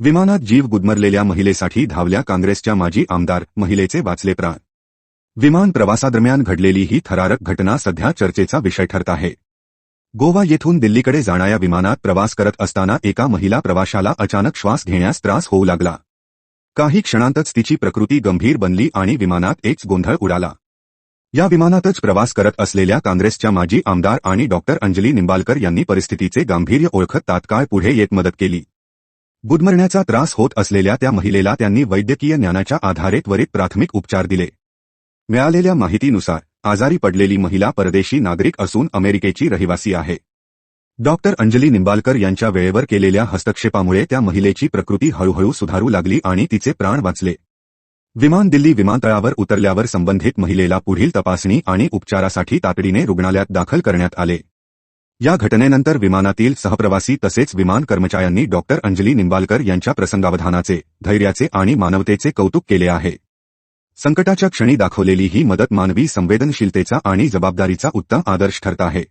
विमानात जीव गुदमरलेल्या महिलेसाठी धावल्या काँग्रेसच्या माजी आमदार महिलेचे वाचले प्राण. विमान प्रवासादरम्यान घडलेली ही थरारक घटना सध्या चर्चेचा विषय ठरत आहे. गोवा येथून दिल्लीकडे जाणाऱ्या विमानात प्रवास करत असताना एका महिला प्रवाशाला अचानक श्वास घेण्यास त्रास होऊ लागला. काही क्षणांतच तिची प्रकृती गंभीर बनली आणि विमानात एक गोंधळ उडाला. या विमानातच प्रवास करत असलेल्या काँग्रेसच्या माजी आमदार आणि डॉक्टर अंजली निंबालकर यांनी परिस्थितीचे गांभीर्य ओळखत तात्काळ पुढे येत मदत केली. गुदमरण्याचा त्रास होत असलेल्या त्या महिलेला त्यांनी वैद्यकीय ज्ञानाच्या आधारे त्वरित प्राथमिक उपचार दिले. मिळालेल्या माहितीनुसार आजारी पडलेली महिला परदेशी नागरिक असून अमेरिकेची रहिवासी आहे. डॉक्टर अंजली निंबालकर यांच्या वेळेवर केलेल्या हस्तक्षेपामुळे त्या महिलेची प्रकृती हळूहळू सुधारू लागली आणि तिचे प्राण वाचले. विमान दिल्ली विमानतळावर उतरल्यावर संबंधित महिलेला पुढील तपासणी आणि उपचारासाठी तातडीने रुग्णालयात दाखल करण्यात आले. या घटनेनंतर विमानातील सहप्रवासी तसेच विमान कर्मचाऱ्यांनी डॉक्टर अंजली निंबालकर यांच्या प्रसंगावधानाचे धैर्याचे आणि मानवतेचे कौतुक केले आहे. संकटाच्या क्षणी दाखवलेली ही मदत मानवी संवेदनशीलतेचा आणि जबाबदारीचा उत्तम आदर्श ठरत आहे.